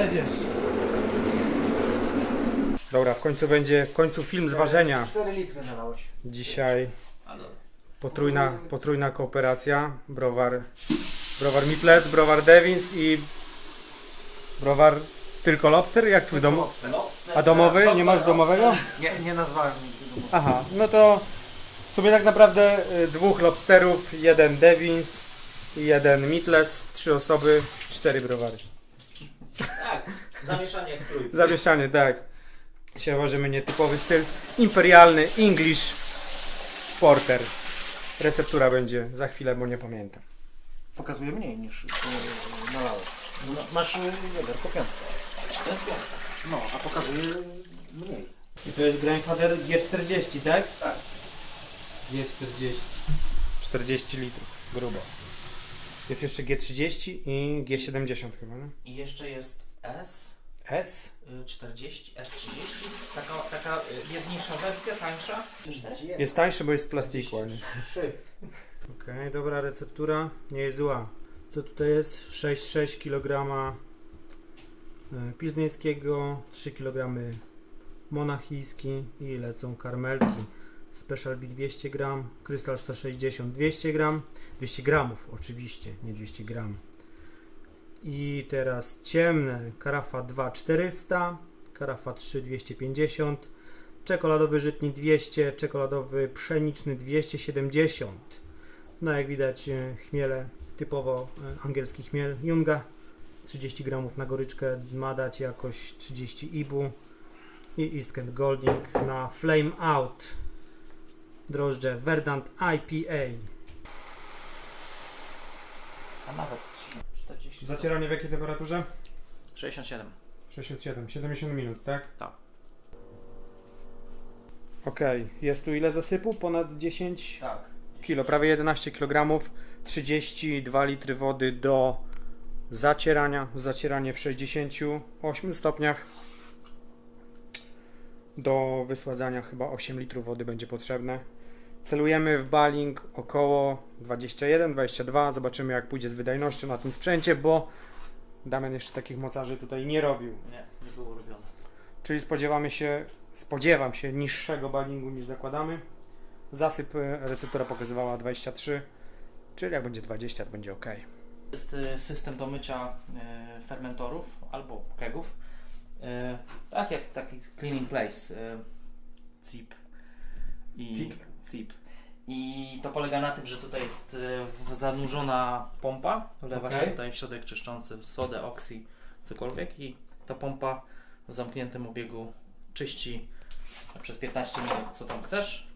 Jedziesz. Dobra, w końcu będzie, w końcu film z ważenia. 4 litry nalałeś. Dzisiaj potrójna, potrójna kooperacja. Browar, browar Miples, browar Devins i browar tylko Lobster? Jak twój dom? A domowy? Nie masz domowego? Nie, nie nazwałem nigdy domu. Aha, no to sobie tak naprawdę y, dwóch lobsterów, jeden Devins i jeden Meatless, trzy osoby, cztery browary. Tak, zamieszanie jak trójcy. Zamieszanie, tak. Dzisiaj uważamy nietypowy styl. Imperialny English Porter. Receptura będzie za chwilę, bo nie pamiętam. Pokazuje mniej niż yy, nalałeś. No, masz yy, wiaderko piątkę. To jest piątka. No, a pokazuje mniej. I to jest Grandfather G40, tak? Tak. G40. 40 litrów, grubo. Jest jeszcze G30 i G70 chyba, nie? I jeszcze jest S. S? y, 40, S30, taka, taka y, jedniejsza wersja, tańsza. Jest tańszy, bo jest z plastiku, a nie? Trzy. Okej, dobra receptura, nie jest zła. Co tutaj jest? 6,6 kg pilznieńskiego, 3 kg monachijski i lecą karmelki. Special B 200 g, Krystal 160 200 g, 200 gramów oczywiście, nie 200 gram. I teraz ciemne, karafa 2 400, karafa 3 250, czekoladowy żytni 200, czekoladowy pszeniczny 270. No jak widać e, chmiele, typowo e, angielski chmiel Junga 30 gramów na goryczkę ma dać jakoś 30 ibu i East Kent Golding na Flame Out drożdże Verdant IPA A nawet 40. Zacieranie w jakiej temperaturze? 67. 67, 70 minut, tak? Tak. Okej, jest tu ile zasypu? Ponad 10 Tak. kilo, prawie 11 kg, 32 litry wody do zacierania, zacieranie w 68 stopniach. Do wysładzania chyba 8 litrów wody będzie potrzebne. Celujemy w baling około 21-22. Zobaczymy jak pójdzie z wydajnością na tym sprzęcie, bo Damian jeszcze takich mocarzy tutaj nie robił. Nie, nie było robione. Czyli spodziewamy się, spodziewam się niższego balingu niż zakładamy. Zasyp e, receptura pokazywała 23, czyli jak będzie 20, to będzie ok. Jest y, system do mycia y, fermentorów albo kegów. Tak jak taki cleaning place. CIP. I, CIP. CIP. I to polega na tym, że tutaj jest y, zanurzona pompa. Wlewa się Okej. tutaj w środek czyszczący sodę, oksy, cokolwiek i ta pompa w zamkniętym obiegu czyści przez 15 minut co tam chcesz.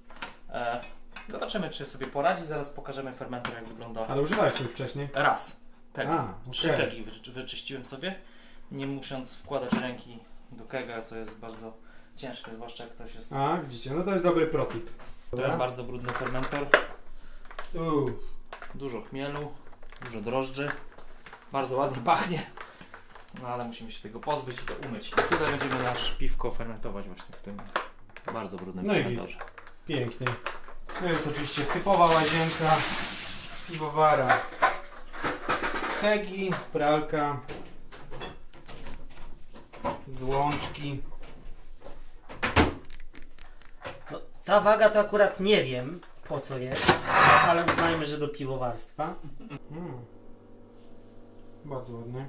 E, zobaczymy czy sobie poradzi. Zaraz pokażemy fermentor jak wygląda. Ale używałeś tym wcześniej? Raz. Kegi. A, Trzy okej. kegi wy, wyczyściłem sobie, nie musząc wkładać ręki do kega, co jest bardzo ciężkie, zwłaszcza jak ktoś jest... A, widzicie, no to jest dobry protip. To bardzo brudny fermentor, dużo chmielu, dużo drożdży, bardzo ładnie pachnie, no ale musimy się tego pozbyć i to umyć. I tutaj będziemy nasz piwko fermentować właśnie w tym bardzo brudnym No i fermentorze. pięknie. To jest oczywiście typowa łazienka piwowara. Kegi, pralka, złączki. No, ta waga to akurat nie wiem po co jest, ale uznajmy, że do piwowarstwa. Mm. Bardzo ładnie.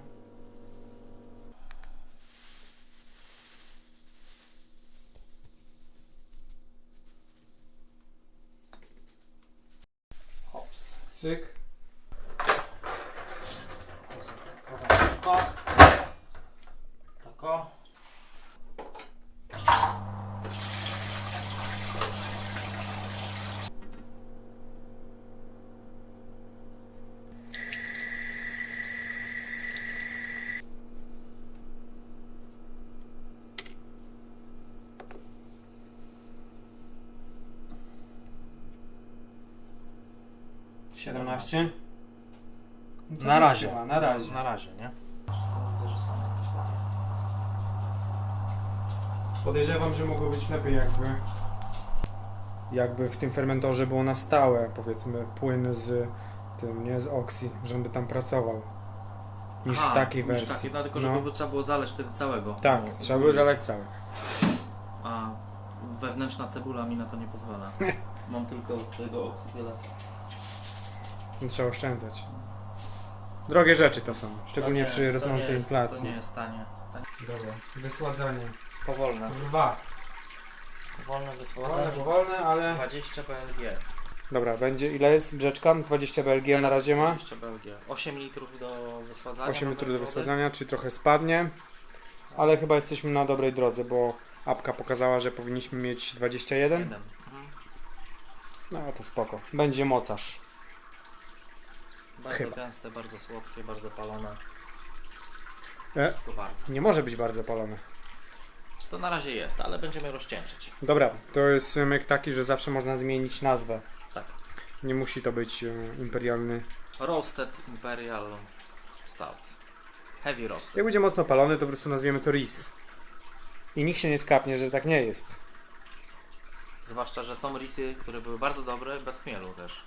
Hops. Cyk. Siedemnaście. Na razie. Chyba, Na razie. Na razie, nie? Widzę, że są jakieś takie... Podejrzewam, że mogło być lepiej jakby jakby w tym fermentorze było na stałe, powiedzmy, płyn z tym, nie z oksji, żeby tam pracował. niż Aha, w takiej niż wersji. Takiej, no tylko, że No. trzeba było zaleć wtedy całego. Tak, bo- trzeba było zalać cały. A wewnętrzna cebula mi na to nie pozwala. Mam tylko tego oksypiela. Nie Trzeba oszczędzać. Drogie rzeczy to są, szczególnie To przy rosnącej inflacji. To nie jest tanie. Dobra, wysładzanie. Powolne. Dwa. Powolne Powolne, wysładzanie. powolne, ale... 20 BLG. Dobra, będzie, ile jest brzeczka? 20 BLG na Teraz razie jest ma. 20 BLG. 8 litrów do wysładzania. 8 mamy litrów do wysładzania, czyli trochę spadnie. Ale chyba jesteśmy na dobrej drodze, bo apka pokazała, że powinniśmy mieć 21. Jeden. Mhm. No to spoko. Będzie mocarz. Bardzo Chyba. gęste, bardzo słodkie, bardzo palone. E? Wszystko bardzo. Nie może być bardzo palone. To na razie jest, ale będziemy rozcieńczyć. Dobra, to jest myk taki, że zawsze można zmienić nazwę. Tak. Nie musi to być e, imperialny. Roasted Imperial Stout. Heavy roasted. Jak będzie mocno palony, to po prostu nazwiemy to RIS. I nikt się nie skapnie, że tak nie jest. Zwłaszcza, że są risy, które były bardzo dobre, bez chmielu też.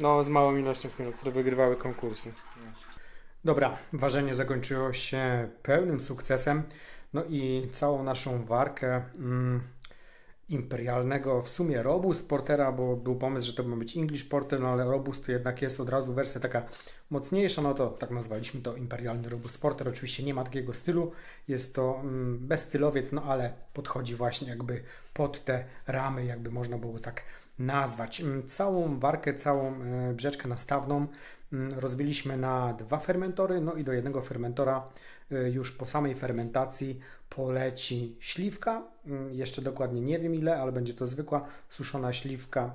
No, z małą ilością chmielu, które wygrywały konkursy. Dobra, ważenie zakończyło się pełnym sukcesem. No i całą naszą warkę mm, imperialnego, w sumie Robust Portera, bo był pomysł, że to ma być English Porter, no ale Robust to jednak jest od razu wersja taka mocniejsza, no to tak nazwaliśmy to imperialny Robust Porter. Oczywiście nie ma takiego stylu, jest to mm, bezstylowiec, no ale podchodzi właśnie jakby pod te ramy, jakby można było tak nazwać. Mm, Całą warkę, całą e, brzeczkę nastawną mm, rozbiliśmy na dwa fermentory, no i do jednego fermentora y, już po samej fermentacji poleci śliwka. Mm, Jeszcze dokładnie nie wiem ile, ale będzie to zwykła suszona śliwka.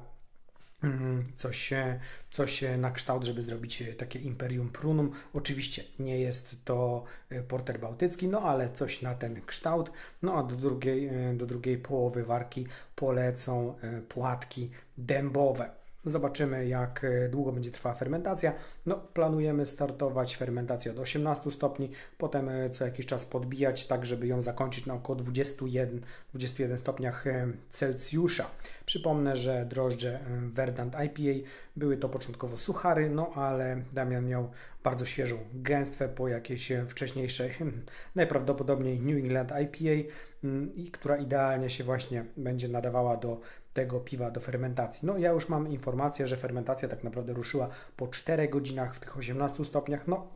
Coś, e, coś na kształt, żeby zrobić e, takie imperium prunum. Oczywiście nie jest to e, porter bałtycki, no ale coś na ten kształt. No a do drugiej, e, do drugiej połowy warki polecą płatki dębowe. Zobaczymy, jak e, długo będzie trwała fermentacja. No, planujemy startować fermentację od 18 stopni, potem e, co jakiś czas podbijać, tak żeby ją zakończyć na około 21, 21 stopniach e, Celsjusza. Przypomnę, że drożdże Verdant IPA były to początkowo suchary, no ale Damian miał bardzo świeżą gęstwę po jakiejś wcześniejszej, najprawdopodobniej New England IPA, mm, i która idealnie się właśnie będzie nadawała do tego piwa do fermentacji. No ja już mam informację, że fermentacja tak naprawdę ruszyła po 4 godzinach w tych 18 stopniach. No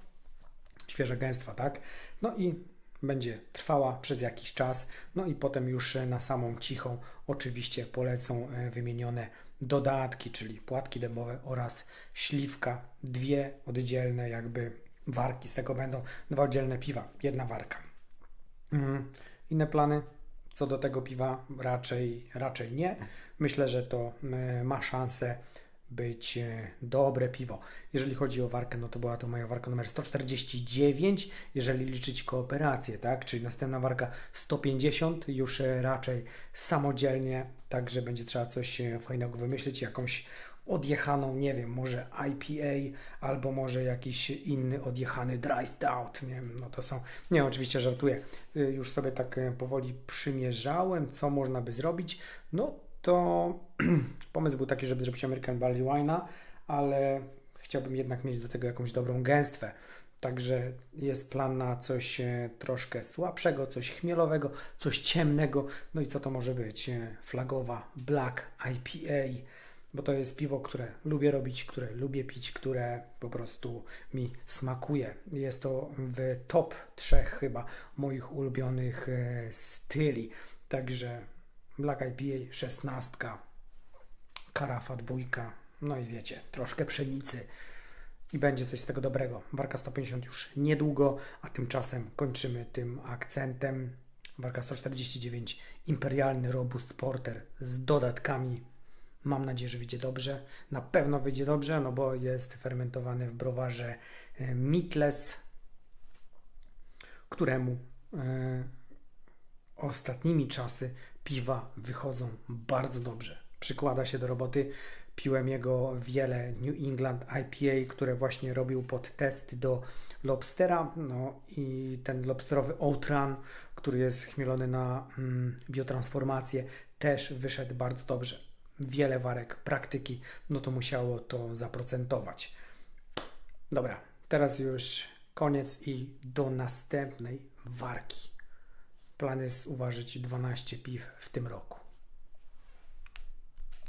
świeża gęstwa, tak? No i będzie trwała przez jakiś czas. No i potem już na samą cichą oczywiście polecą e, wymienione dodatki, czyli płatki dębowe oraz śliwka. Dwie oddzielne jakby warki, z tego będą dwa oddzielne piwa, jedna warka. Mm, Inne plany co do tego piwa raczej, raczej nie. Myślę, że to e, ma szansę być e, dobre piwo. Jeżeli chodzi o warkę, no to była to moja warka numer 149, jeżeli liczyć kooperację, tak? Czyli następna warka 150, już e, raczej samodzielnie, także będzie trzeba coś e, fajnego wymyślić, jakąś odjechaną, nie wiem, może IPA albo może jakiś inny odjechany dry stout, nie wiem, no to są, nie, oczywiście żartuję, już sobie tak powoli przymierzałem, co można by zrobić, no to pomysł był taki, żeby zrobić American Barley Wine'a, ale chciałbym jednak mieć do tego jakąś dobrą gęstwę. Także jest plan na coś e, troszkę słabszego, coś chmielowego, coś ciemnego. No i co to może być? E, Flagowa Black IPA, bo to jest piwo, które lubię robić, które lubię pić, które po prostu mi smakuje. Jest to w top trzech chyba moich ulubionych e, styli. Także Black IPA 16, karafa dwójka, no i wiecie, troszkę pszenicy i będzie coś z tego dobrego. Warka 150 już niedługo, a tymczasem kończymy tym akcentem. Warka 149, imperialny Robust Porter z dodatkami. Mam nadzieję, że wyjdzie dobrze. Na pewno wyjdzie dobrze, no bo jest fermentowany w browarze e, Mitles, któremu e, ostatnimi czasy piwa wychodzą bardzo dobrze. Przykłada się do roboty. Piłem jego wiele New England IPA, które właśnie robił pod test do Lobstera. No i ten lobsterowy Outran, który jest chmielony na mm, biotransformację, też wyszedł bardzo dobrze. Wiele warek praktyki, no to musiało to zaprocentować. Dobra, teraz już koniec i do następnej warki. Plan jest uważać 12 piw w tym roku.